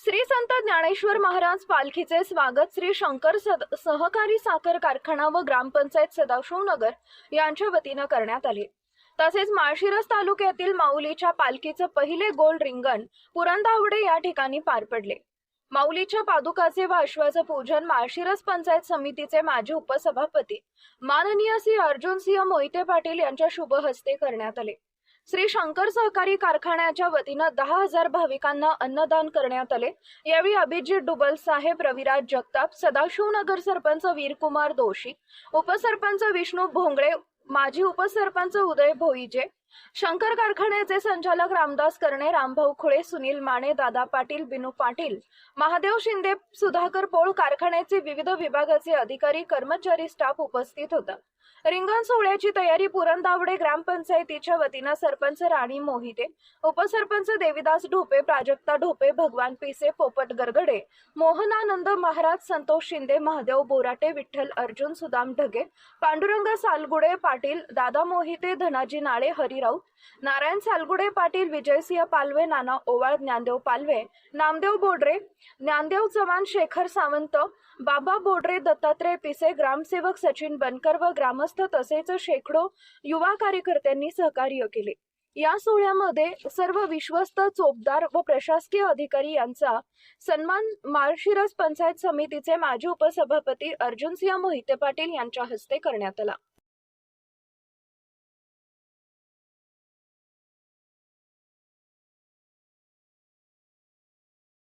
श्री संत ज्ञानेश्वर महाराज पालखीचे स्वागत श्री शंकर सद सहकारी साखर कारखाना व ग्रामपंचायत सदाशिवनगर यांच्या वतीनं करण्यात आले. तसेच माळशिरस तालुक्यातील माऊलीच्या पालखीचं पहिले गोल रिंगण पुरंदावडे या ठिकाणी पार पडले. माऊलीच्या पादुकाचे व अश्वाचं पूजन माळशिरस पंचायत समितीचे माजी उपसभापती माननीय श्री अर्जुनसिंह मोहिते पाटील यांच्या शुभ हस्ते करण्यात आले. श्री शंकर सहकारी कारखान्याच्या वतीनं दहा हजार भाविकांना अन्नदान करण्यात आले. यावेळी अभिजित डुबल साहेब रविराज जगताप सदाशिवनगर सरपंच वीरकुमार दोशी उपसरपंच विष्णू भोंगळे माजी उपसरपंच उदय भोईजे शंकर कारखान्याचे संचालक रामदास करणे रामभाऊ खुळे सुनील माने दादा पाटील बिनू पाटील महादेव शिंदे सुधाकर पोळ कारखान्याचे विविध विभागाचे अधिकारी कर्मचारी स्टाफ उपस्थित होता. रिंगण सोहळ्याची तयारी पुरंदावडे ग्रामपंचायतीच्या वतीनं सरपंच राणी मोहिते उपसरपंच देविदास ढोपे प्राजक्ता ढोपे भगवान पिसे पोपट गरगडे मोहनानंद महाराज संतोष शिंदे महादेव बोराटे विठ्ठल अर्जुन सुदाम ढगे पांडुरंग सालगुडे पाटील दादा मोहिते धनाजी नाळे हरी राऊत नारायण सालगुडे पाटील विजयसिंह पालवे नाना ओवाळ ज्ञानदेव पालवे नामदेव बोडरे ज्ञानदेव चव्हाण शेखर सावंत बाबा बोडरे दत्तात्रय पिसे ग्रामसेवक सचिन बनकर व ग्राम ग्रामस्थ तसेच शेकडो युवा कार्यकर्त्यांनी सहकार्य केले. या सोहळ्यामध्ये सर्व विश्वस्त चोपदार व प्रशासकीय अधिकारी यांचा सन्मान माळशिरस पंचायत समितीचे माजी उपसभापती अर्जुनसिंह मोहिते पाटील यांच्या हस्ते करण्यात आला.